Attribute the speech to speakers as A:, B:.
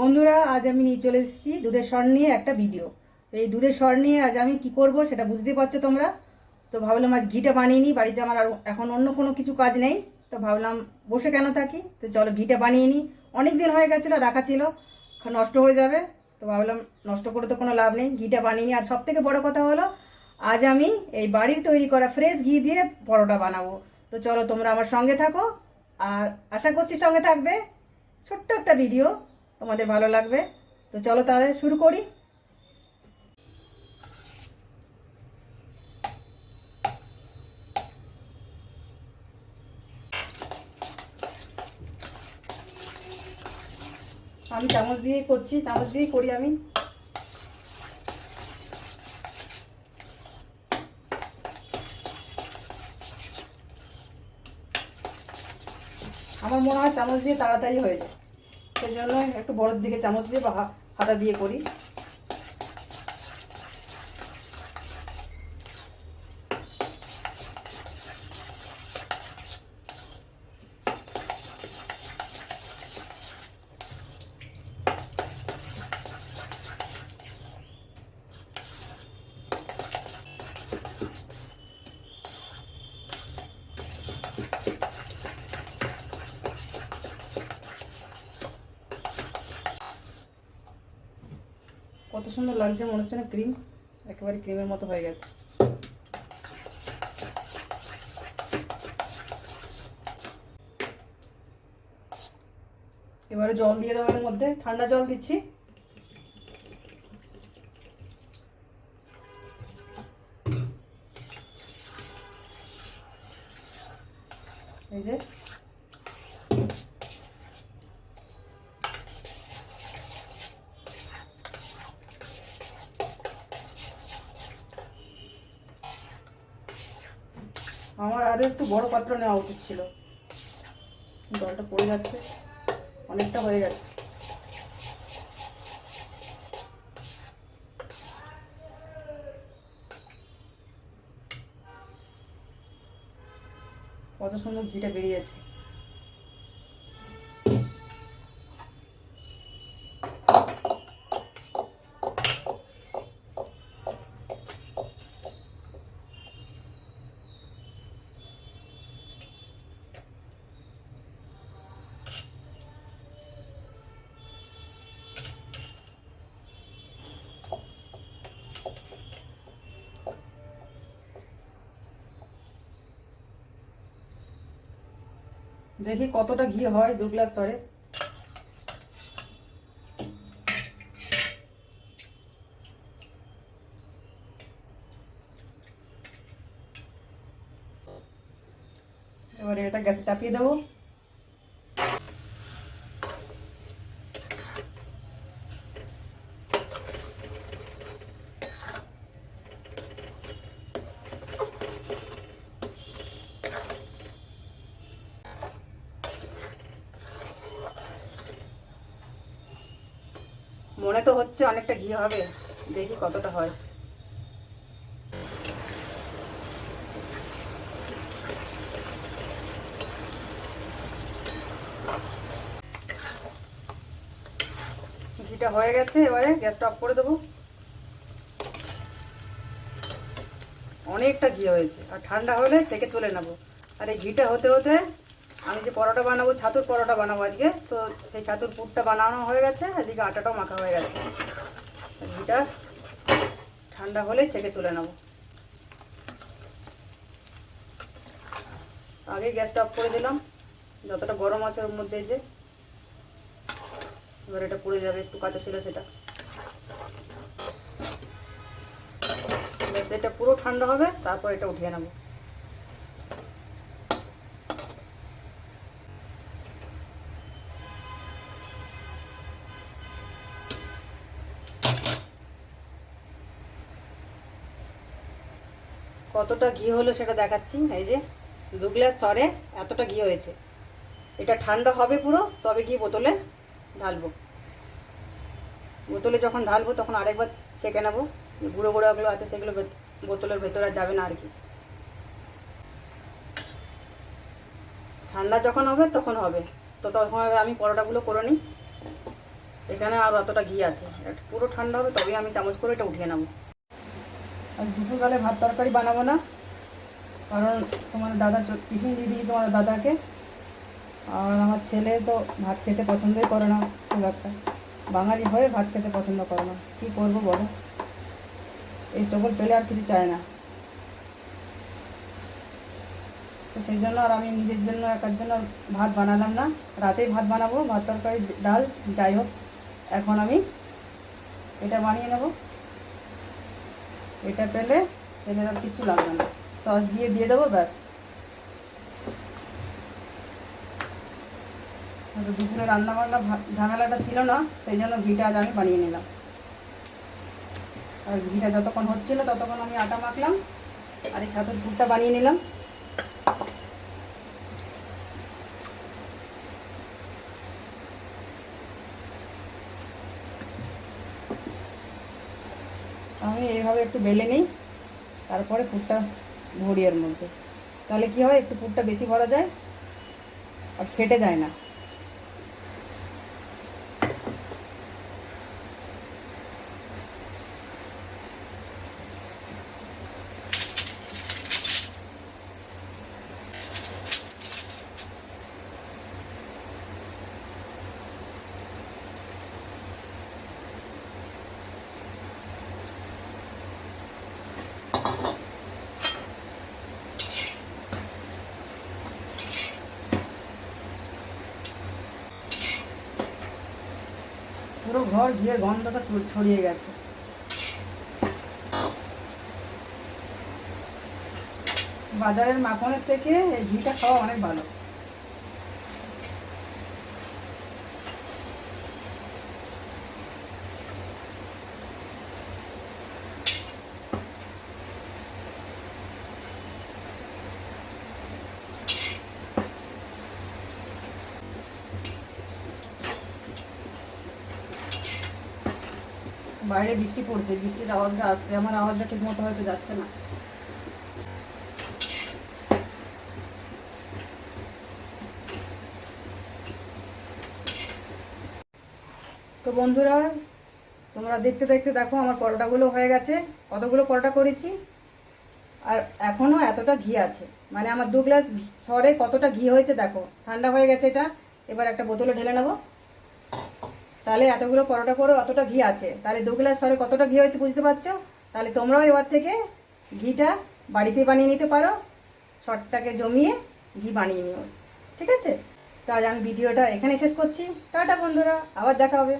A: বন্ধুরা, আজ আমি নিয়ে চলে এসেছি দুধের স্বর নিয়ে একটা ভিডিও। এই দুধের স্বর নিয়ে আজ আমি কি করব সেটা বুঝতেই পারছ তোমরা? তো ভাবলাম আজ ঘিটা বানিয়ে নিই, বাড়িতে আমার আর এখন অন্য কোনো কিছু কাজ নেই। তো ভাবলাম বসে কেন থাকি? তো চলো ঘিটা বানিয়ে নিই। অনেক দিন হয়ে গেছিল, রাখা ছিল, নষ্ট হয়ে যাবে। তো ভাবলাম নষ্ট করে তো কোনো লাভ নেই, ঘিটা বানিয়ে নিই। আর সব থেকে বড়ো কথা হলো, আজ আমি এই বাড়ির তৈরি করা ফ্রেশ ঘি দিয়ে পরোটা বানাবো। তো চলো তোমরা আমার সঙ্গে থাকো। আর আশা করছি সঙ্গে থাকবে। ছোট্ট একটা ভিডিও। তোমাদের ভালো লাগবে। তো চলো তাহলে শুরু করি। আমি চামচ দিয়ে করছি, চামচ দিয়েই করি আমি। আমার মনে হয় চামচ দিয়ে তাড়াতাড়ি হয়ে যায়। সেই জন্য একটু বড়োর দিকে চামচ দিয়ে বা হাতা দিয়ে করি। কত সুন্দর লাগছে, মনে হচ্ছে না ক্রিম একেবারে ক্রিমের মতো হয়ে গেছে। এবারে জল দিয়ে দেবো এর মধ্যে। ঠান্ডা জল দিচ্ছি। এই যে আমার আরও একটু বড় পাত্র নেওয়া উচিত ছিল। জলটা পড়ে যাচ্ছে। অনেকটা হয়ে গেছে। কত সুন্দর ঘিটা বেরিয়ে যাচ্ছে। দেখি কতটা ঘি হয় দু গ্লাস সরে এবারে এটা গ্যাসে চাপিয়ে দেবো। মনে তো হচ্ছে অনেকটা ঘি হবে। দেখি কতটা হয়। ঘিটা হয়ে গেছে, এবারে গ্যাসটা অফ করে দেবো। অনেকটা ঘি হয়েছে, আর ঠান্ডা হলে চেকে তুলে নেব। আর এই ঘিটা হতে হতে আমি যে পরোটা বানাবো, ছাতুর পরোটা বানাবো আজকে। তো সেই ছাতুর পুরটা বানানো হয়ে গেছে, এদিকে আটাটাও মাখা হয়ে গেছে। ঘিটা ঠান্ডা হলে ছেঁকে তুলে নেব। আগে গ্যাসটা অফ করে দিলাম। যতটা গরম আছে ওর মধ্যে যে, এবার এটা পুড়ে যাবে, একটু কাঁচা ছিল সেটা। এটা পুরো ঠান্ডা হবে, তারপর এটা উঠিয়ে নেব। কতটা ঘি হলো সেটা দেখাচ্ছি। এই যে, দু গ্লাস সরে এতটা ঘি হয়েছে। এটা ঠান্ডা হবে পুরো, তবে গিয়ে বোতলে ঢালবো। বোতলে যখন ঢালবো তখন আরেকবার চেকে নেব। গুঁড়ো গুঁড়োগুলো আছে সেগুলো বোতলের ভেতরে যাবে না আর কি। ঠান্ডা যখন হবে তখন হবে। তো তখন আমি পরোটাগুলো করে নিই। এখানে আর অতটা ঘি আছে। পুরো ঠান্ডা হবে তবেই আমি চামচ করে এটা উঠিয়ে নেব। আর দুপুরবেলায় ভাত তরকারি বানাবো না, কারণ তোমার দাদা টিফিন দিয়ে দিই তোমার দাদাকে। আর আমার ছেলে তো ভাত খেতে পছন্দই করে না, খুব একটা। বাঙালি হয়ে ভাত খেতে পছন্দ করে না। কী করব বলো? এই সকল পেলে আর কিছু চায় না। তো সেই জন্য আর আমি নিজের জন্য একার জন্য ভাত বানালাম না। রাতেই ভাত বানাবো, ভাত তরকারি, ডাল, যাই হোক, এখন আমি এটা বানিয়ে নেব। এটা পেলে ছেলের আর কিছু লাগবে না। সস দিয়ে দিয়ে দেবো, ব্যাস। হয়তো দুপুরে রান্না বান্না ভা- ঝামেলাটা ছিল না, সেই জন্য ঘিটা আজ আমি বানিয়ে নিলাম। আর ঘিটা যতক্ষণ হচ্ছিল ততক্ষণ আমি আটা মাখলাম, আর এই ছাতুর পুরটা বানিয়ে নিলাম। আমি এইভাবে একটু বেলে নিই, তারপরে পুরটা ভরি এর মধ্যে। তাহলে কি হয়, একটু পুরটা বেশি ভরা যায় আর ফেটে যায় না। ঘর ঘিয়ের গন্ধটা ছড়িয়ে গেছে। বাজারের মাখনের থেকে এই ঘিটা খাওয়া অনেক ভালো। বাইরে বৃষ্টি পড়ছে, বৃষ্টির আওয়াজটা আসছে, আমার আওয়াজটা ঠিক মতো হয়তো যাচ্ছে না। তো বন্ধুরা, তোমরা দেখতে দেখতে দেখো, আমার পরোটাগুলো হয়ে গেছে। কতগুলো পরোটা করেছি? আর এখনও এতটা ঘি আছে। মানে আমার দু গ্লাস সরে কতটা ঘি হয়েছে দেখো। ঠান্ডা হয়ে গেছে এটা। এবার একটা বোতলে ঢেলে নেব। তাহলে এতগুলো পরোটা করে অতটা ঘি আছে। তাহলে দু গ্লাস সরে কতটা ঘি হয়েছে বুঝতে পারছ? তাহলে তোমরাও এবার থেকে ঘিটা বাড়িতে বানিয়ে নিতে পারো, শটটাকে জমিয়ে ঘি বানিয়ে নিও। ঠিক আছে? তো আজ আমি ভিডিওটা এখানে শেষ করছি। টাটা বন্ধুরা, আবার দেখা হবে।